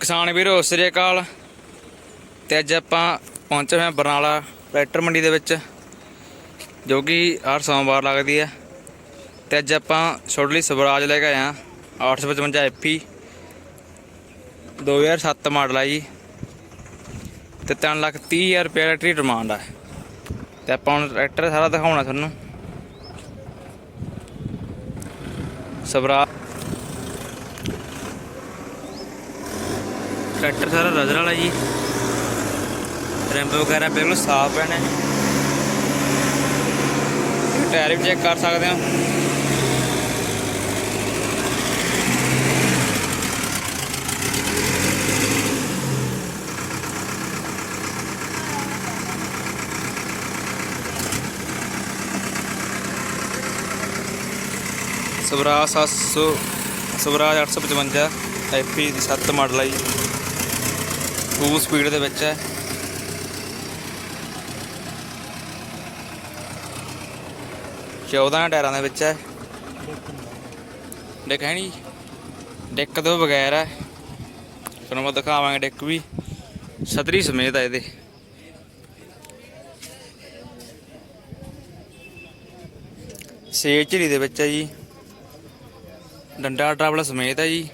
ਕਿਸਾਨ ਵੀਰੋ, ਸਤਿ ਸ੍ਰੀ ਅਕਾਲ। ਤੇ ਅੱਜ ਆਪਾਂ ਪਹੁੰਚੇ ਹੋਏ ਹਾਂ ਬਰਨਾਲਾ ਟਰੈਕਟਰ ਮੰਡੀ ਦੇ ਵਿੱਚ, ਜੋ ਕਿ ਹਰ ਸੋਮਵਾਰ ਲੱਗਦੀ ਹੈ। ਤੇ ਅੱਜ ਆਪਾਂ ਛੋਟੇ ਲਈ ਸਵਰਾਜ ਲੈ ਕੇ ਆਏ ਹਾਂ 855 ਐਫੀ 2007 ਮਾਡਲ ਆ ਜੀ। ਤੇ 3 ਲੱਖ 30 ਹਜ਼ਾਰ ਰੁਪਏ ਦਾ ਟਰੀ ਡਿਮਾਂਡ ਆ। ਤੇ ਆਪਾਂ ਹੁਣ ਟਰੈਕਟਰ ਸਾਰਾ ਦਿਖਾਉਣਾ ਤੁਹਾਨੂੰ। ਸਵਰਾਜ ਟਰੈਕਟਰ ਸਾਰਾ ਰਜਰ ਵਾਲਾ ਜੀ। ਰੈਂਪ ਵਗੈਰਾ ਬਿਲਕੁਲ ਸਾਫ਼ ਹੈ ਨੇ ਟਾਇਰ ਵੀ ਚੈੱਕ ਕਰ ਸਕਦੇ ਹੋ। ਸਵਰਾਜ 700 ਸਵਰਾਜ 855 ਐਫੀ ਦੀ 7 ਮਾਡਲ ਹੈ ਜੀ। 2 ਸਪੀਡ ਦੇ ਵਿੱਚ ਹੈ। ਚੌਦਾਂ ਟਾਇਰਾਂ ਦੇ ਵਿੱਚ ਹੈ। ਡਿੱਕ ਹੈ ਨਹੀਂ ਡਿੱਕ ਤੋਂ ਬਗੈਰ ਹੈ। ਤੁਹਾਨੂੰ ਮੈਂ ਦਿਖਾਵਾਂਗੇ ਡਿੱਕ ਵੀ। ਸਤਰੀ ਸਮੇਤ ਹੈ ਇਹਦੇ। ਸੇਜ ਝਿਰੀ ਦੇ ਵਿੱਚ ਹੈ ਜੀ। ਡੰਡਾ ਟਰਾਵਲ ਸਮੇਤ ਹੈ ਜੀ।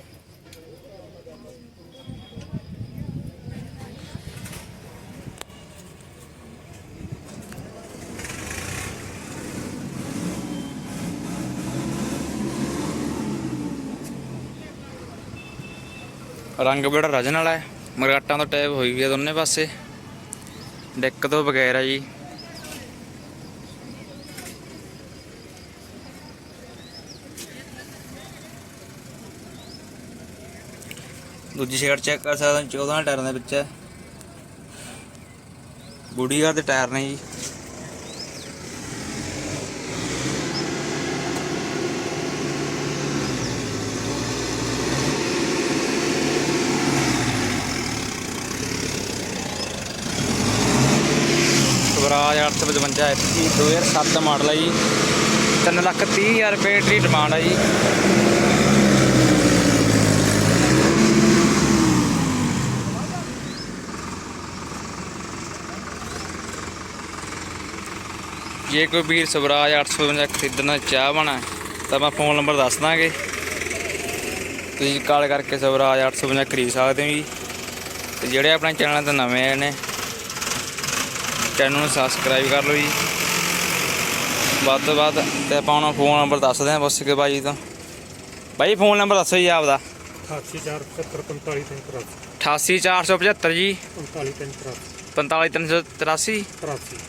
ਰੰਗ ਬੜਾ ਰਜਨ ਵਾਲਾ ਹੈ। ਮਰਗਾਟਾਂ ਤੋਂ ਟੈਪ ਹੋਈ ਵੀ ਹੈ ਦੋਨੇ ਪਾਸੇ। ਡੈਕ ਤੋਂ ਬਗੈਰ ਹੈ ਜੀ। ਦੂਜੀ ਸ਼ੇਡ ਚੈੱਕ ਕਰ ਸਕਦੇ ਹੋ 14 ਟਾਇਰਾਂ ਦੇ ਵਿੱਚ ਹੈ। ਬੁੜੀਗਾਰ ਦੇ ਟਾਇਰ ਨੇ ਜੀ ਸਵਰਾਜ 855 ਐਫਸੀ 2007 ਮਾਡਲ ਹੈ ਜੀ। 3 ਲੱਖ 30 ਹਜ਼ਾਰ ਰੁਪਏ ਦੀ ਡਿਮਾਂਡ ਹੈ ਜੀ। ਜੇ ਕੋਈ ਵੀਰ ਸਵਰਾਜ 855 ਖਰੀਦਣਾ ਚਾਹਵਣਾ ਤਾਂ ਮੈਂ ਫੋਨ ਨੰਬਰ ਦੱਸ ਦਾਂਗੇ। ਤੁਸੀਂ ਕਾਲ ਕਰਕੇ ਸਵਰਾਜ 855 ਖਰੀਦ ਸਕਦੇ ਹੋ ਜੀ। ਤੇ ਜਿਹੜੇ ਆਪਣੇ ਚੈਨਲ ਤੇ ਨਵੇਂ ਆਏ ਨੇ ਚੈਨਲ ਨੂੰ ਸਬਸਕ੍ਰਾਈਬ ਕਰ ਲਓ ਜੀ। ਵੱਧ ਤੋਂ ਵੱਧ ਤੇ ਆਪਾਂ ਉਹਨਾਂ ਫੋਨ ਨੰਬਰ ਦੱਸਦੇ ਹਾਂ ਬਸ ਕੇ ਬਾਈ ਦਾ ਬਾਈ ਫੋਨ ਨੰਬਰ ਦੱਸੋ ਜੀ ਆਪਦਾ। 88475 88475 ਜੀ 45 45383 83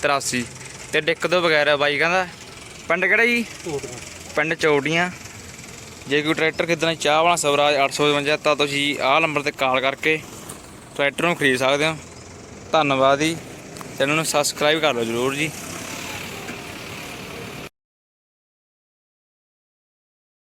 83 ਤੇ ਡਿੱਕ ਤੋਂ ਵਗੈਰਾ ਬਾਈ ਕਹਿੰਦਾ। ਪਿੰਡ ਕਿਹੜਾ ਜੀ? ਪਿੰਡ ਚੌੜੀਆਂ ਜੇ ਕੋਈ ਟਰੈਕਟਰ ਖਰੀਦਣਾ ਚਾਹ ਵਾਲਾ ਸਵਰਾਜ 855 ਤਾਂ ਤੁਸੀਂ ਆਹ ਨੰਬਰ ਤੇ ਕਾਲ ਕਰਕੇ ਟਰੈਕਟਰ ਨੂੰ ਖਰੀਦ ਸਕਦੇ ਹੋ। ਧੰਨਵਾਦ ਜੀ। ਚੈਨਲ ਨੂੰ ਸਬਸਕ੍ਰਾਈਬ ਕਰ ਲਓ ਜਰੂਰ ਜੀ।